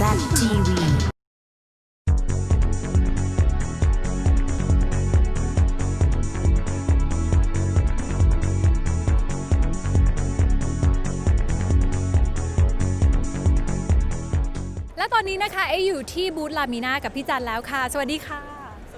ZTV และตอนนี้นะคะเออยู่ที่บูธลามิน่ากับพี่จันแล้วค่ะ สวัสดีค่ะ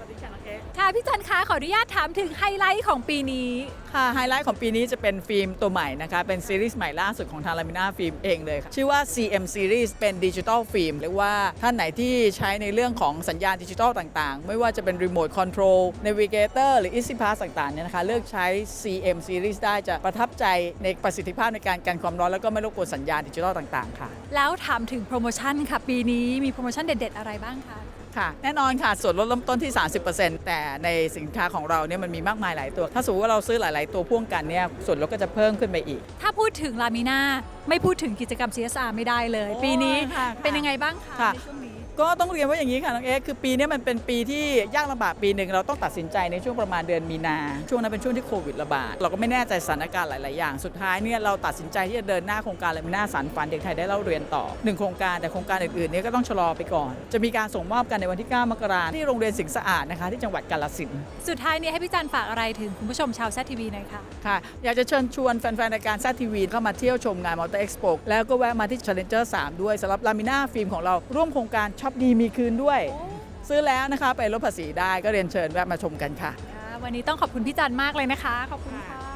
ดีค่ะน้องเอ๊ะค่ะพี่จันคะขออนุญาตถามถึงไฮไลท์ของปีนี้ ค่ะไฮไลท์ของปีนี้จะเป็นฟิล์มตัวใหม่นะคะ เป็นซีรีส์ใหม่ล่าสุดของทางลามิน่าฟิล์มเองเลยค่ะ ชื่อว่า CM Series เป็นดิจิ t a ลฟิล์มหรือว่าท่านไหนที่ใช้ในเรื่องของสัญญาณดิจิทัลต่างๆ ไม่ว่าจะเป็นรีโมทคอนโทรล Navigator หรือ Easy Pass ต่างๆเนี่ยนะคะ เลือกใช้ CM Series ได้จะประทับใจในประสิทธิภาพในการกันความร้อนแล้วก็ไม่รบกวนสัญญาณดิจิทัลต่างๆค่ะ แล้วถามถึงโปรโมชั่นค่ะปีนี้มีโปรโมชั่นเด็ด ๆ อะไรบ้างคะ ค่ะ แน่นอนค่ะ ส่วนลดเริ่มต้นที่ 30%แต่ในสินค้าของเราเนี่ยมันมีมากมายหลายตัว ถ้าสมมติว่าเราซื้อหลาย ๆ ตัวพ่วงกันเนี่ยส่วนลดก็จะเพิ่มขึ้นไปอีก ถ้าพูดถึงลามิน่าไม่พูดถึงกิจกรรม CSR ไม่ได้เลยโอ้ปีนี้ค่ะ เป็นยังไงบ้างคะค่ะ ในช่วงนี้ ก็ต้องเรียนว่าอย่างนี้ค่ะน้องเอ๊ะคือปีนี้มันเป็นปีที่ยากลำบากปีหนึ่งเราต้องตัดสินใจในช่วงประมาณเดือนมีนา ช่วงนั้นเป็นช่วงที่โควิดระบาดเราก็ไม่แน่ใจสถานการณ์หลาย ๆ อย่าง สุดท้ายเนี่ยเราตัดสินใจที่จะเดินหน้าโครงการเลยมีหน้าสารฝันเด็กไทยได้เล่าเรียนต่อหนึ่งโครงการแต่โครงการอื่น ๆ เนี่ยก็ต้องชะลอไปก่อน จะมีการส่งมอบกันในวันที่ 9 มกราคมที่โรงเรียนสิงห์สะอาดนะคะที่จังหวัดกาฬสินธุ์สุดท้ายนี้ให้พี่จันฝากอะไรถึงคุณผู้ชมชาวแซทีวีหน่อยค่ะค่ะอยากจะเชิญชวนแฟน ๆ รายการแซทีวีเข้ามาเที่ยวชมงานมอเตอร์เอ็กซ์โปแล้วก็แวะมาที่ Challenger 3 ด้วยสำหรับลามิน่าฟิล์มของเราร่วมโครงการช็ับดีมีคืนด้วย ซื้อแล้วนะคะไปลดภาษีได้ก็เรียนเชิญแวะมาชมกันค่ะ ค่ะวันนี้ต้องขอบคุณพี่จันมากเลยนะคะ ขอบคุณค่ะ